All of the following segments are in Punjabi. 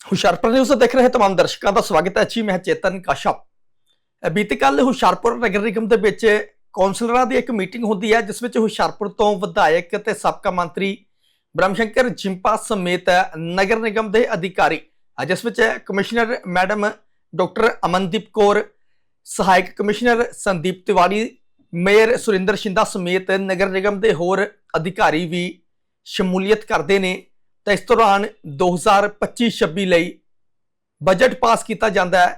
ਹੁਸ਼ਿਆਰਪੁਰ ਨਿਊਜ਼ ਦੇਖ ਰਹੇ ਤਮਾਮ ਦਰਸ਼ਕਾਂ ਦਾ ਸਵਾਗਤ ਹੈ। ਜੀ, ਮੈਂ ਚੇਤਨ ਕਾਸ਼ਪ। ਬੀਤੀ ਕੱਲ ਹੁਸ਼ਿਆਰਪੁਰ ਨਗਰ ਨਿਗਮ ਦੇ ਵਿੱਚ ਕੌਂਸਲਰਾਂ ਦੀ ਇੱਕ ਮੀਟਿੰਗ ਹੁੰਦੀ ਹੈ, ਜਿਸ ਵਿੱਚ ਹੁਸ਼ਿਆਰਪੁਰ ਤੋਂ ਵਿਧਾਇਕ ਤੇ ਸਾਬਕਾ ਮੰਤਰੀ ਬ੍ਰਹਮਸ਼ੰਕਰ ਜਿੰਪਾ ਸਮੇਤ ਨਗਰ ਨਿਗਮ ਦੇ ਅਧਿਕਾਰੀ ਜਿਸ ਵਿੱਚ commissioner madam doctor Amandeep Kaur, ਸਹਾਇਕ ਕਮਿਸ਼ਨਰ ਸੰਦੀਪ ਤਿਵਾੜੀ, ਮੇਅਰ ਸੁਰਿੰਦਰ ਸ਼ਿੰਦਾ ਸਮੇਤ ਨਗਰ ਨਿਗਮ ਦੇ ਹੋਰ ਅਧਿਕਾਰੀ ਵੀ ਸ਼ਮੂਲੀਅਤ ਕਰਦੇ ਨੇ। ਤਾਂ ਇਸ ਦੌਰਾਨ 2025-26 ਲਈ ਬਜਟ ਪਾਸ ਕੀਤਾ ਜਾਂਦਾ ਹੈ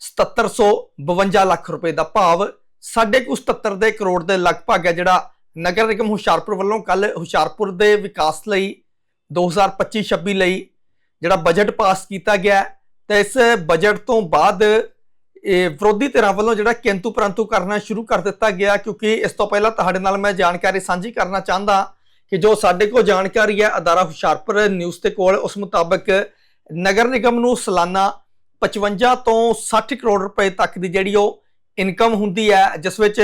7752 ਲੱਖ ਰੁਪਏ ਦਾ ਭਾਵ ਸਾਢੇ ਕੁ 77 ਦੇ ਕਰੋੜ ਦੇ ਲਗਭਗ ਹੈ, ਜਿਹੜਾ ਨਗਰ ਨਿਗਮ ਹੁਸ਼ਿਆਰਪੁਰ ਵੱਲੋਂ ਕੱਲ ਹੁਸ਼ਿਆਰਪੁਰ ਦੇ ਵਿਕਾਸ ਲਈ 2025-26 ਲਈ ਜਿਹੜਾ ਬਜਟ ਪਾਸ ਕੀਤਾ ਗਿਆ ਹੈ। ਤਾਂ ਇਸ ਬਜਟ ਤੋਂ ਬਾਅਦ ਇਹ ਵਿਰੋਧੀ ਧਿਰਾਂ ਵੱਲੋਂ ਜਿਹੜਾ ਕਿੰਤੂ ਪਰੰਤੂ ਕਰਨਾ ਸ਼ੁਰੂ ਕਰ ਦਿੱਤਾ ਗਿਆ, ਕਿਉਂਕਿ ਇਸ ਤੋਂ ਪਹਿਲਾਂ ਤੁਹਾਡੇ ਨਾਲ ਮੈਂ ਜਾਣਕਾਰੀ ਸਾਂਝੀ ਕਰਨਾ ਚਾਹੁੰਦਾ ਕਿ ਜੋ ਸਾਡੇ ਕੋਲ ਜਾਣਕਾਰੀ ਹੈ, ਅਦਾਰਾ ਹੁਸ਼ਿਆਰਪੁਰ ਨਿਊਜ਼ ਦੇ ਕੋਲ, ਉਸ ਮੁਤਾਬਕ ਨਗਰ ਨਿਗਮ ਨੂੰ ਸਾਲਾਨਾ 55 ਤੋਂ 60 ਕਰੋੜ ਰੁਪਏ ਤੱਕ ਦੀ ਜਿਹੜੀ ਉਹ ਇਨਕਮ ਹੁੰਦੀ ਹੈ, ਜਿਸ ਵਿੱਚ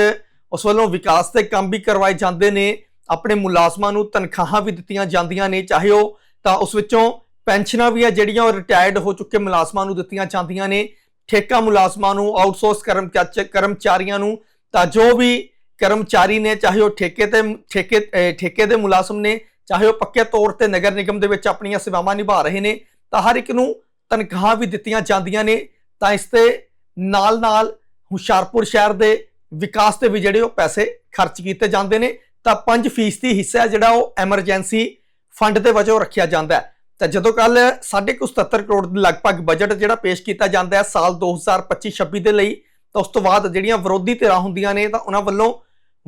ਉਸ ਵੱਲੋਂ ਵਿਕਾਸ ਦੇ ਕੰਮ ਵੀ ਕਰਵਾਏ ਜਾਂਦੇ ਨੇ, ਆਪਣੇ ਮੁਲਾਜ਼ਮਾਂ ਨੂੰ ਤਨਖਾਹਾਂ ਵੀ ਦਿੱਤੀਆਂ ਜਾਂਦੀਆਂ ਨੇ, ਚਾਹੇ ਉਹ ਤਾਂ ਉਸ ਵਿੱਚੋਂ ਪੈਨਸ਼ਨਾਂ ਵੀ ਆ ਜਿਹੜੀਆਂ ਉਹ ਰਿਟਾਇਰਡ ਹੋ ਚੁੱਕੇ ਮੁਲਾਜ਼ਮਾਂ ਨੂੰ ਦਿੱਤੀਆਂ ਜਾਂਦੀਆਂ ਨੇ, ਠੇਕਾ ਮੁਲਾਜ਼ਮਾਂ ਨੂੰ ਆਊਟਸੋਰਸ ਕਰਮਚਾਰੀ ਕਰਮਚਾਰੀਆਂ ਨੂੰ, ਤਾਂ ਜੋ ਵੀ ਕਰਮਚਾਰੀ ਨੇ, ਚਾਹੇ ਉਹ ਠੇਕੇ ਤੇ, ਠੇਕੇ ਠੇਕੇ ਦੇ ਮੁਲਾਜ਼ਮ ਨੇ, ਚਾਹੇ ਉਹ ਪੱਕੇ ਤੌਰ ਤੇ ਨਗਰ ਨਿਗਮ ਦੇ ਵਿੱਚ ਆਪਣੀਆਂ ਸੇਵਾਵਾਂ ਨਿਭਾ ਰਹੇ ਨੇ, ਤਾਂ ਹਰ ਇੱਕ ਨੂੰ ਤਨਖਾਹ ਵੀ ਦਿੱਤੀਆਂ ਜਾਂਦੀਆਂ ਨੇ। ਤਾਂ ਇਸ ਤੇ ਨਾਲ ਨਾਲ ਹੁਸ਼ਿਆਰਪੁਰ ਸ਼ਹਿਰ ਦੇ ਵਿਕਾਸ ਤੇ ਵੀ ਜਿਹੜੇ ਉਹ ਪੈਸੇ ਖਰਚ ਕੀਤੇ ਜਾਂਦੇ ਨੇ, ਤਾਂ 5% ਦੀ ਹਿੱਸਾ ਜਿਹੜਾ ਉਹ ਐਮਰਜੈਂਸੀ ਫੰਡ ਦੇ ਵਜੋਂ ਰੱਖਿਆ ਜਾਂਦਾ ਹੈ। ਤਾਂ ਜਦੋਂ ਕੱਲ 77 ਕਰੋੜ ਦੇ ਲਗਭਗ ਬਜਟ ਜਿਹੜਾ ਪੇਸ਼ ਕੀਤਾ ਜਾਂਦਾ ਹੈ ਸਾਲ 2025-26 ਦੇ ਲਈ, ਤਾਂ ਉਸ ਤੋਂ ਬਾਅਦ ਜਿਹੜੀਆਂ ਵਿਰੋਧੀ ਧਿਰਾਂ ਹੁੰਦੀਆਂ ਨੇ, ਤਾਂ ਉਹਨਾਂ ਵੱਲੋਂ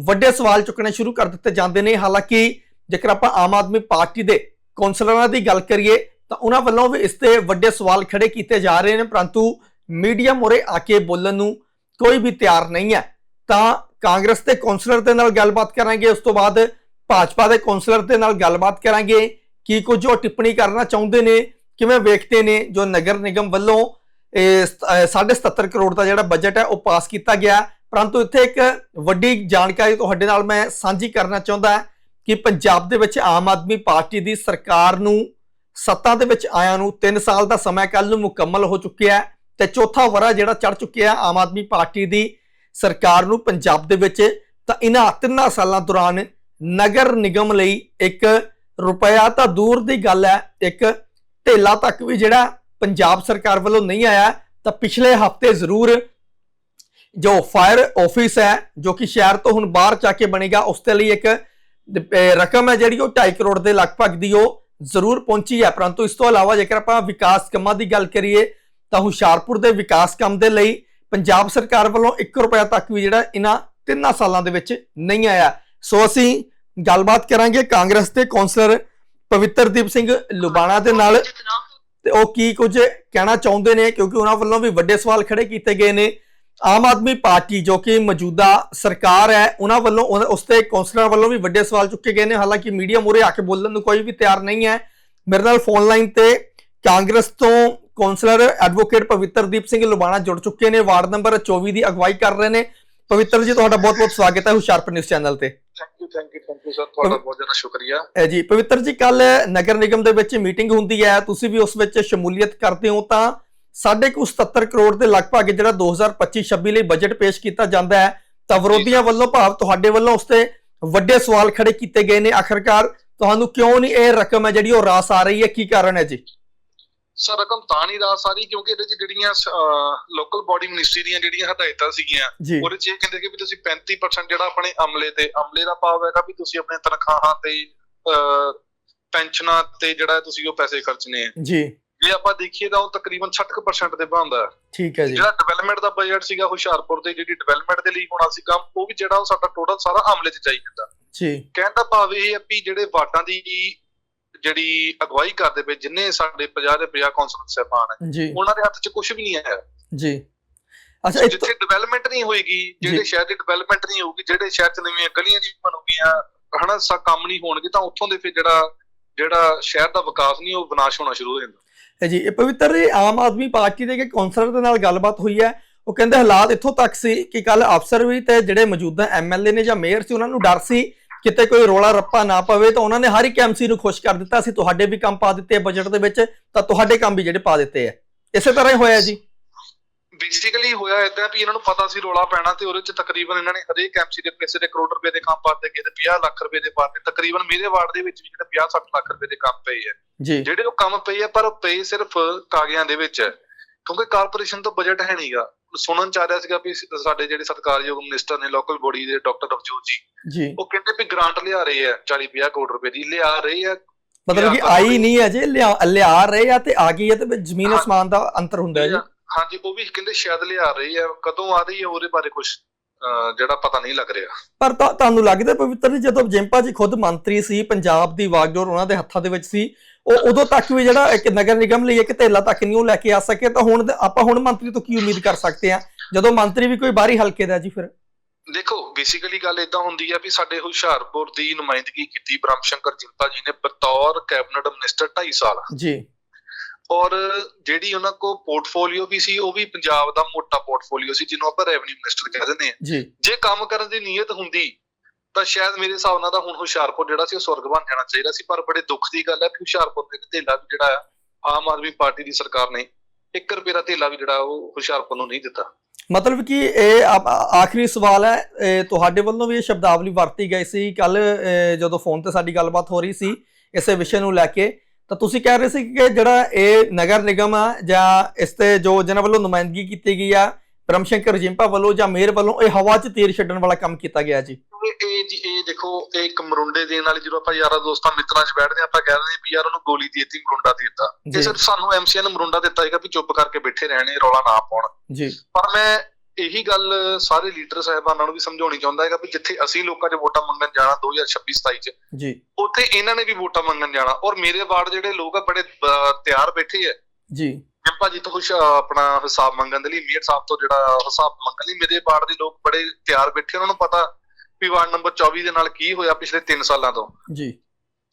ਵੱਡੇ ਸਵਾਲ ਚੁੱਕਣੇ ਸ਼ੁਰੂ ਕਰ ਦਿੱਤੇ ਜਾਂਦੇ ਨੇ। ਹਾਲਾਂਕਿ ਜੇਕਰ ਆਪਾਂ ਆਮ ਆਦਮੀ ਪਾਰਟੀ ਦੇ ਕੌਂਸਲਰਾਂ ਦੀ ਗੱਲ ਕਰੀਏ, ਤਾਂ ਉਹਨਾਂ ਵੱਲੋਂ ਵੀ ਇਸ ਤੇ ਵੱਡੇ ਸਵਾਲ ਖੜੇ ਕੀਤੇ ਜਾ ਰਹੇ ਨੇ, ਪਰੰਤੂ ਮੀਡੀਆ ਮੋਰੇ ਆ ਕੇ ਬੋਲਣ ਨੂੰ ਕੋਈ ਵੀ ਤਿਆਰ ਨਹੀਂ ਹੈ। ਤਾਂ ਕਾਂਗਰਸ ਦੇ ਕੌਂਸਲਰ ਦੇ ਨਾਲ ਗੱਲਬਾਤ ਕਰਾਂਗੇ, ਉਸ ਤੋਂ ਬਾਅਦ ਭਾਜਪਾ ਦੇ ਕੌਂਸਲਰ ਦੇ ਨਾਲ ਗੱਲਬਾਤ ਕਰਾਂਗੇ। ਕੀ ਕੁਝ ਉਹ ਟਿੱਪਣੀ ਕਰਨਾ ਚਾਹੁੰਦੇ ਨੇ, ਕਿਵੇਂ ਵੇਖਦੇ ਨੇ, ਜੋ ਨਗਰ ਨਿਗਮ ਵੱਲੋਂ, ਇਹ ਸਤ- 77 ਕਰੋੜ ਦਾ ਜਿਹੜਾ ਬਜਟ ਹੈ, ਉਹ ਪਾਸ ਕੀਤਾ ਗਿਆ। ਪਰੰਤੂ ਇੱਥੇ ਇੱਕ ਵੱਡੀ ਜਾਣਕਾਰੀ ਤੁਹਾਡੇ ਨਾਲ ਮੈਂ ਸਾਂਝੀ ਕਰਨਾ ਚਾਹੁੰਦਾ ਕਿ ਪੰਜਾਬ ਦੇ ਵਿੱਚ ਆਮ ਆਦਮੀ ਪਾਰਟੀ ਦੀ ਸਰਕਾਰ ਨੂੰ ਸੱਤਾ ਦੇ ਵਿੱਚ ਆਇਆਂ ਨੂੰ 3 ਸਾਲ ਦਾ ਸਮਾਂ ਕੱਲ ਨੂੰ ਮੁਕੰਮਲ ਹੋ ਚੁੱਕਿਆ ਹੈ ਤੇ ਚੌਥਾ ਵਰਾ ਜਿਹੜਾ ਚੜ ਚੁੱਕਿਆ ਆਮ ਆਦਮੀ ਪਾਰਟੀ ਦੀ ਸਰਕਾਰ ਨੂੰ ਪੰਜਾਬ ਦੇ ਵਿੱਚ, ਤਾਂ ਇਹਨਾਂ ਤਿੰਨਾਂ ਸਾਲਾਂ ਦੌਰਾਨ ਨਗਰ ਨਿਗਮ ਲਈ ਇੱਕ ਰੁਪਇਆ ਤਾਂ ਦੂਰ ਦੀ ਗੱਲ ਹੈ, ਇੱਕ ਢੇਲਾ ਤੱਕ ਵੀ ਜਿਹੜਾ ਪੰਜਾਬ ਸਰਕਾਰ ਵੱਲੋਂ ਨਹੀਂ ਆਇਆ, ਤਾਂ ਪਿਛਲੇ ਹਫ਼ਤੇ ਜ਼ਰੂਰ ਜੋ ਫਾਇਰ ਆਫਿਸ ਹੈ ਜੋ ਕਿ ਸ਼ਹਿਰ ਤੋਂ ਹੁਣ ਬਾਹਰ ਜਾ ਕੇ ਬਣੇਗਾ ਉਸ ਦੇ ਲਈ ਇੱਕ ਰਕਮ ਹੈ ਜਿਹੜੀ ਉਹ 2.5 ਕਰੋੜ ਦੇ ਲਗਭਗ ਦੀ ਉਹ ਜ਼ਰੂਰ ਪਹੁੰਚੀ ਹੈ। ਪਰੰਤੂ ਇਸ ਤੋਂ ਇਲਾਵਾ ਜੇਕਰ ਆਪਾਂ ਵਿਕਾਸ ਕੰਮਾਂ ਦੀ ਗੱਲ ਕਰੀਏ ਤਾਂ ਹੁਸ਼ਿਆਰਪੁਰ ਦੇ ਵਿਕਾਸ ਕੰਮ ਦੇ ਲਈ ਪੰਜਾਬ ਸਰਕਾਰ ਵੱਲੋਂ 1 ਰੁਪਿਆ ਤੱਕ ਵੀ ਜਿਹੜਾ ਇਹਨਾਂ ਤਿੰਨਾਂ ਸਾਲਾਂ ਦੇ ਵਿੱਚ ਨਹੀਂ ਆਇਆ। ਸੋ ਅਸੀਂ ਗੱਲਬਾਤ ਕਰਾਂਗੇ ਕਾਂਗਰਸ ਦੇ ਕੌਂਸਲਰ ਪਵਿੱਤਰਦੀਪ ਸਿੰਘ ਲੁਬਾਣਾ ਦੇ ਨਾਲ। ਤੇ ਉਹ ਕੀ ਕੁਝ ਕਹਿਣਾ ਚਾਹੁੰਦੇ ਨੇ ਕਿਉਂਕਿ ਉਹਨਾਂ ਵੱਲੋਂ ਵੀ ਵੱਡੇ ਸਵਾਲ ਖੜੇ ਕੀਤੇ ਗਏ ਨੇ। ਆਮ ਆਦਮੀ ਪਾਰਟੀ ਜੋ ਕਿ ਮੌਜੂਦਾ ਸਰਕਾਰ ਹੈ ਉਹਨਾਂ ਵੱਲੋਂ ਉਸ ਤੇ ਕੌਂਸਲਰ ਵੱਲੋਂ ਵੀ ਵੱਡੇ ਸਵਾਲ ਚੁੱਕੇ ਗਏ ਨੇ। ਹਾਲਾਂਕਿ ਮੀਡੀਆ ਮੂਹਰੇ ਆ ਕੇ ਬੋਲਣ ਨੂੰ ਕੋਈ ਵੀ ਤਿਆਰ ਨਹੀਂ ਹੈ। ਮੇਰੇ ਨਾਲ ਫੋਨ ਲਾਈਨ ਤੇ ਕਾਂਗਰਸ ਤੋਂ ਕੌਂਸਲਰ ਐਡਵੋਕੇਟ ਪਵਿੱਤਰਦੀਪ ਸਿੰਘ ਲੁਬਾਣਾ ਜੁੜ ਚੁੱਕੇ ਨੇ। ਵਾਰਡ ਨੰਬਰ 24 ਦੀ ਅਗਵਾਈ ਕਰ ਰਹੇ ਨੇ। ਪਵਿੱਤਰ ਜੀ ਤੁਹਾਡਾ ਬਹੁਤ-ਬਹੁਤ ਸਵਾਗਤ ਹੈ ਹੁਸ਼ਿਆਰਪੁਰ ਨਿਊਜ਼ ਚੈਨਲ ਤੇ। Thank you thank you thank you sir ਤੁਹਾਡਾ ਬਹੁਤ ਜ਼ਿਆਦਾ ਸ਼ੁਕਰੀਆ। ਜੀ ਪਵਿੱਤਰ ਜੀ ਕੱਲ ਨਗਰ ਨਿਗਮ ਦੇ ਵਿੱਚ ਮੀਟਿੰਗ ਹੁੰਦੀ ਹੈ। ਤੁਸੀਂ ਵੀ ਉਸ ਵਿੱਚ ਸ਼ਮੂਲੀਅਤ ਕਰਦੇ ਹੋ ਤਾਂ ਸਾਢੇ ਕੁ 77 ਕਰੋੜ ਦੇ ਲਗਭਗ ਜਿਹੜਾ 2025-26 ਲਈ ਬਜਟ ਪੇਸ਼ ਕੀਤਾ ਜਾਂਦਾ ਹੈ। ਤਾਂ ਵਿਰੋਧੀਆਂ ਵੱਲੋਂ ਭਾਵ ਤੁਹਾਡੇ ਵੱਲੋਂ ਉਸ ਤੇ ਵੱਡੇ ਸਵਾਲ ਖੜੇ ਕੀਤੇ ਗਏ ਨੇ। ਆਖਰਕਾਰ ਤੁਹਾਨੂੰ ਕਿਉਂ ਨਹੀਂ ਇਹ ਰਕਮ ਹੈ ਜਿਹੜੀ ਉਹ ਰਾਸ ਆ ਰਹੀ ਹੈ? ਕੀ ਕਾਰਨ ਹੈ ਜੀ? ਸਰ ਰਕਮ ਤਾਂ ਨਹੀਂ ਰਾਸ ਸਾਰੀ ਕਿਉਂਕਿ ਇਹਦੇ ਚ ਜਿਹੜੀਆਂ ਲੋਕਲ ਬਾਡੀ ਮਿਨਿਸਟਰੀ ਦੀਆਂ ਜਿਹੜੀਆਂ ਹਦਾਇਤਾਂ ਸੀਗੀਆਂ ਜੀ। ਉਹਦੇ ਚ ਇਹ ਕਹਿੰਦੇ ਕਿ ਵੀ ਤੁਸੀਂ 35% ਜਿਹੜਾ ਆਪਣੇ ਅਮਲੇ ਤੇ ਅਮਲੇ ਦਾ ਭਾਵ ਹੈਗਾ ਵੀ ਤੁਸੀਂ ਆਪਣੇ ਤਨਖਾਹਾਂ ਤੇ ਪੈਨਸ਼ਨਾਂ ਤੇ ਜਿਹੜਾ ਤੁਸੀਂ ਉਹ ਪੈਸੇ ਖਰਚਨੇ ਆ। ਜੀ। ਜੇ ਆਪਾਂ ਦੇਖੀਏ ਤਾਂ ਉਹ ਤਕਰੀਬਨ 60% ਦੇ ਬਣਦਾ ਹੈ। ਠੀਕ ਹੈ ਜੀ। ਜਿਹੜਾ ਡਿਵੈਲਪਮੈਂਟ ਦਾ ਬਜਟ ਸੀਗਾ ਹੁਸ਼ਿਆਰਪੁਰ ਦੇ ਜਿਹੜੀ ਡਿਵੈਲਪਮੈਂਟ ਦੇ ਲਈ ਹੋਣਾ ਸੀ ਕੰਮ ਉਹ ਵੀ ਜਿਹੜਾ ਉਹ ਸਾਡਾ ਟੋਟਲ ਸਾਰਾ ਅਮਲੇ 'ਚ ਜਾਈ ਜਾਂਦਾ। ਜੀ। ਕਹਿਣ ਦਾ ਭਾਵ ਇਹ ਹੈ ਵੀ ਜਿਹੜੇ ਵਾਟਾਂ ਦੀ ਜਿਹੜੀ ਅਗਵਾਈ ਕਰਦੇ ਪਏ ਜਿੰਨੇ ਸਾਡੇ 50 ਦੇ 50 ਕੌਂਸਲ ਸਾਹਿਬਾਨ ਹੈ ਉਹਨਾਂ ਦੇ ਹੱਥ 'ਚ ਕੁਝ ਵੀ ਨਹੀਂ ਹੈ ਜੀ। ਅੱਛਾ ਜਿੱਥੇ ਡਿਵੈਲਪਮੈਂਟ ਨਹੀਂ ਹੋਏਗੀ ਜਿਹੜੇ ਸ਼ਹਿਰ ਦੀ ਡਿਵੈਲਪਮੈਂਟ ਨਹੀਂ ਹੋਊਗੀ ਜਿਹੜੇ ਸ਼ਹਿਰ 'ਚ ਨਵੀਆਂ ਗਲੀਆਂ ਨਹੀਂ ਬਣੂਗੀਆਂ ਹਨਾ ਸਾ ਕੰਮ ਨਹੀਂ ਹੋਣਗੇ ਤਾਂ ਉੱਥੋਂ ਦੇ ਫਿਰ ਜਿਹੜਾ ਜਿਹੜਾ ਸ਼ਹਿਰ ਦਾ ਵਿਕਾਸ ਨਹੀਂ ਉਹ ਵਿਨਾਸ਼ ਹੋਣਾ ਸ਼ੁਰੂ ਹੋ ਜਾਂਦਾ। ਜੀ, ਇਹ ਪਵਿੱਤਰ ਜੀ ਆਮ ਆਦਮੀ ਪਾਰਟੀ ਦੇ ਇੱਕ ਕੌਂਸਲਰ ਦੇ ਨਾਲ ਗੱਲਬਾਤ ਹੋਈ ਹੈ। ਉਹ ਕਹਿੰਦੇ ਹਾਲਾਤ ਇੱਥੋਂ ਤੱਕ ਸੀ ਕਿ ਕੱਲ ਅਫਸਰ ਵੀ ਤੇ ਜਿਹੜੇ ਮੌਜੂਦਾ ਐਮਐਲਏ ਨੇ ਜਾਂ ਮੇਅਰ ਸੀ, ਉਹਨਾਂ ਨੂੰ ਡਰ ਸੀ ਕਿਤੇ ਕੋਈ ਰੋਲਾ ਰੱਪਾ ਨਾ ਪਵੇ ਤਾਂ ਉਹਨਾਂ ਨੇ ਹਰ ਇੱਕ ਐਮਸੀ ਨੂੰ ਖੁਸ਼ ਕਰ ਦਿੱਤਾ ਅਸੀਂ ਤੁਹਾਡੇ ਵੀ ਕੰਮ ਪਾ ਦਿੱਤੇ ਬਜਟ ਦੇ ਵਿੱਚ, ਤਾਂ ਤੁਹਾਡੇ ਕੰਮ ਵੀ ਜਿਹੜੇ ਪਾ ਦਿੱਤੇ ਆ। ਇਸੇ ਤਰ੍ਹਾਂ ਹੀ ਹੋਇਆ ਜੀ। ਬੇਸਿਕਲੀ ਹੋਇਆ ਇਦਾਂ ਵੀ ਇਹਨਾਂ ਨੂੰ ਪਤਾ ਸੀ ਰੋਲਾ ਪੈਣਾ ਤੇ ਉਹਦੇ ਚ ਤਕਰੀਬਨ ਇਹਨਾਂ ਨੇ ਹਰੇਕ ਐਮਸੀ ਦੇ ਪੈਸੇ ਦੇ ਕਰੋੜ ਰੁਪਏ ਦੇ ਕੰਮ ਪਾਤੇ ਕਿਤੇ 50 ਲੱਖ ਰੁਪਏ ਦੇ ਪਾਤੇ ਤਕਰੀਬਨ ਮੇਰੇ ਵਾਰਡ ਦੇ ਵਿੱਚ ਵੀ ਜਿਹੜੇ 50 60 ਲੱਖ ਰੁਪਏ ਦੇ ਕੰਮ ਪਏ ਆ। ਜੀ। ਜਿਹੜੇ ਉਹ ਕੰਮ ਪਏ ਆ ਪਰ ਉਹ ਪਏ ਸਿਰਫ ਕਾਗਜ਼ਾਂ ਦੇ ਵਿੱਚ। ਹੈ ਕਿਉਂਕਿ ਕਾਰਪੋਰੇਸ਼ਨ ਤੋਂ ਬਜਟ ਹੈ ਨਹੀਂਗਾ ਸੁਣਨ ਚ ਆ ਰਿਹਾ ਸੀਗਾ ਵੀ ਸਾਡੇ ਜਿਹੜੇ ਸਤਿਕਾਰਯੋਗ ਮਿਨਿਸਟਰ ਨੇ ਲੋਕਲ ਬੋਡੀ ਦੇ ਡਾਕਟਰ ਰਵਜੋਤ ਜੀ ਜੀ। ਉਹ ਕਹਿੰਦੇ ਵੀ ਗ੍ਰਾਂਟ ਲਿਆ ਰਹੇ ਆ 40 50 ਕਰੋੜ ਰੁਪਏ ਦੀ। ਲਿਆ ਰਹੇ ਆ। ਮਤਲਬ ਕਿ ਆਈ ਨਹੀਂ ਅਜੇ ਲਿਆ ਲਿਆ ਰਹੇ ਆ ਤੇ ਆ ਗਈ ਹੈ ਤੇ ਜ਼ਮੀਨ ਹਾਂ। ਅਸਮਾਨ ਦਾ ਅੰਤਰ ਹੁੰਦਾ ਹੈ ਜੀ। ਹਾਂਜੀ ਉਹ ਵੀ ਕਹਿੰਦੇ ਸ਼ਾਇਦ ਲਿਆ ਰਹੀ ਆ। ਕਦੋਂ ਆ ਰਹੀ ਆ ਉਹਦੇ ਬਾਰੇ ਕੁਝ ਜਿਹੜਾ ਪਤਾ ਨਹੀਂ ਲੱਗ ਰਿਹਾ। ਪਰ ਤੁਹਾਨੂੰ ਲੱਗਦਾ ਪਵਿੱਤਰ ਜੀ ਜਦੋਂ ਜਿੰਪਾ ਜੀ ਖੁਦ ਮੰਤਰੀ ਸੀ ਪੰਜਾਬ ਦੀ ਵਾਗਡੋਰ ਉਹਨਾਂ ਦੇ ਹੱਥਾਂ ਦੇ ਵਿੱਚ ਸੀ ਉਹ ਉਦੋਂ ਤੱਕ ਵੀ ਜਿਹੜਾ ਇੱਕ ਨਗਰ ਨਿਗਮ ਲਈ ਇੱਕ ਧੇਲਾ ਤੱਕ ਨਹੀਂ ਉਹ ਲੈ ਕੇ ਆ ਸਕੇ ਤਾਂ ਹੁਣ ਆਪਾਂ ਹੁਣ ਮੰਤਰੀ ਤੋਂ ਕੀ ਉਮੀਦ ਕਰ ਸਕਦੇ ਆ ਜਦੋਂ ਮੰਤਰੀ ਵੀ ਕੋਈ ਬਾਹਰੀ ਹਲਕੇ ਦਾ ਜੀ ਫਿਰ? ਦੇਖੋ ਬੇਸਿਕਲੀ ਗੱਲ ਇਦਾਂ ਹੁੰਦੀ ਆ ਵੀ ਸਾਡੇ ਹੁਸ਼ਿਆਰਪੁਰ ਦੀ ਨੁਮਾਇੰਦਗੀ ਕੀਤੀ ਬ੍ਰਹਮ ਸ਼ੰਕਰ ਜਿੰਪਾ ਜੀ ਨੇ ਬਤੌਰ ਕੈਬਨਿਟ ਮਿਨਿਸਟਰ 2.5 ਸਾਲ। ਜੀ। ਔਰ ਜਿਹੜੀ ਉਹਨਾਂ ਕੋ ਪੋਰਟਫੋਲੀਓ ਵੀ ਸੀ ਉਹ ਵੀ ਪੰਜਾਬ ਦਾ ਮੋਟਾ ਪੋਰਟਫੋਲੀਓ ਸੀ ਜਿਹਨੂੰ ਆਪਾਂ ਰੈਵਨਿਊ ਮਿਨਿਸਟਰ ਕਹਿ ਦਿੰਦੇ ਆ ਜੇ ਕੰਮ ਕਰਨ ਦੀ ਨੀਅਤ ਹੁੰਦੀ ਤਾਂ ਸ਼ਾਇਦ ਮੇਰੇ ਹਿਸਾਬ ਨਾਲ ਤਾਂ ਹੁਣ ਹੁਸ਼ਿਆਰਪੁਰ ਜਿਹੜਾ ਸੀ ਉਹ ਸਵਰਗ ਬਣ ਜਾਣਾ ਚਾਹੀਦਾ ਸੀ, ਪਰ ਬੜੇ ਦੁੱਖ ਦੀ ਗੱਲ ਹੈ ਕਿ ਹੁਸ਼ਿਆਰਪੁਰ ਦੇ ਧੇਲਾ ਵੀ ਜਿਹੜਾ ਆ, ਆਮ ਆਦਮੀ ਪਾਰਟੀ ਦੀ ਸਰਕਾਰ ਨੇ 1 ਰੁਪਏ ਦਾ ਧੇਲਾ ਵੀ ਜਿਹੜਾ ਉਹ ਹੁਸ਼ਿਆਰਪੁਰ ਨੂੰ ਨਹੀਂ ਦਿੱਤਾ। ਮਤਲਬ ਕਿ ਇਹ ਆਖਰੀ ਸਵਾਲ ਹੈ ਤੁਹਾਡੇ ਵੱਲੋਂ ਵੀ ਇਹ ਸ਼ਬਦਾਵਲੀ ਵਰਤੀ ਗਈ ਸੀ, ਕੱਲ ਜਦੋਂ ਫੋਨ ਤੇ ਸਾਡੀ ਗੱਲਬਾਤ ਹੋ ਰਹੀ ਸੀ ਇਸੇ ਵਿਸ਼ੇ ਨੂੰ ਲੈ ਕੇ, ਤਾਂ ਤੁਸੀਂ ਕਹਿ ਰਹੇ ਸੀ ਕਿ ਜਿਹੜਾ ਇਹ ਨਗਰ ਨਿਗਮ ਆ ਜਾਂ ਇਸ ਤੇ ਜੋ ਜਿਹਨਾਂ ਵੱਲੋਂ ਨੁਮਾਇੰਦਗੀ ਕੀਤੀ ਗਈ ਆ ਬ੍ਰਹਮਸ਼ੰਕਰ ਜਿੰਪਾ ਵੱਲੋਂ ਜਾਂ ਮੇਅਰ ਵੱਲੋਂ ਇਹ ਹਵਾ 'ਚ ਤੀਰ ਛੱਡਣ ਵਾਲਾ ਕੰਮ ਕੀਤਾ ਗਿਆ ਜੀ। ਇਹ ਇਹ ਜੀ ਇਹ ਦੇਖੋ ਇਹ ਇੱਕ ਮਰੁੰਡੇ ਦੇਣ ਵਾਲੀ ਜਦੋਂ ਆਪਾਂ ਯਾਰਾਂ ਦੋਸਤਾਂ ਮਿੱਤਰਾਂ 'ਚ ਬੈਠਦੇ ਆਪਾਂ ਕਹਿ ਦਿੰਦੇ ਵੀ ਯਾਰ ਉਹਨੂੰ ਗੋਲੀ ਦੇ ਦਿੱਤੀ ਮਰੁੰਡਾ ਦੇ ਦਿੱਤਾ। ਇਹ ਸਿਰਫ ਸਾਨੂੰ ਐਮਸੀਐਨ ਨੇ ਮਰੁੰਡਾ ਦਿੱਤਾ ਹੈਗਾ ਵੀ ਚੁੱਪ ਕਰਕੇ ਬੈਠੇ ਰਹਿਣੇ ਰੌਲਾ ਨਾ ਪਾਉਣ। ਜੀ। ਪਰ ਮੈਂ ਇਹੀ ਗੱਲ ਸਾਰੇ ਲੀਡਰ ਸਾਹਿਬਾਨਾਂ ਨੂੰ ਵੀ ਸਮਝਾਉਣੀ ਚਾਹੁੰਦਾ ਹੈਗਾ ਵੀ ਜਿੱਥੇ ਅਸੀਂ ਲੋਕਾਂ 'ਚ ਵੋਟਾਂ ਮੰਗਣ ਜਾਣਾ 2026-27 'ਚ ਜੀ। ਉੱਥੇ ਇਹਨਾਂ ਨੇ ਵੀ ਵੋਟਾਂ ਮੰਗਣ ਜਾਣਾ। ਔਰ ਮੇਰੇ ਵਾਰਡ ਜਿਹੜੇ ਲੋਕ ਆ ਬੜੇ ਤਿਆਰ ਬੈਠੇ ਆ। ਜੀ। ਜਿੰਪਾ ਜੀ ਤੋਂ ਕੁਛ ਆਪਣਾ ਹਿਸਾਬ ਮੰਗਣ ਦੇ ਲਈ ਮੀਰ ਸਾਹਿਬ ਤੋਂ ਜਿਹੜਾ ਹਿਸਾਬ ਮੰਗਣ ਲਈ ਮੇਰੇ ਵਾਰਡ ਦੇ ਲੋਕ ਬੜੇ ਤਿਆਰ ਬੈਠੇ ਉਹਨਾਂ ਨੂੰ ਪਤਾ ਵੀ ਵਾਰਡ ਨੰਬਰ 24 ਦੇ ਨਾਲ ਕੀ ਹੋਇਆ ਪਿਛਲੇ 3 ਸਾਲਾਂ ਤੋਂ? ਜੀ।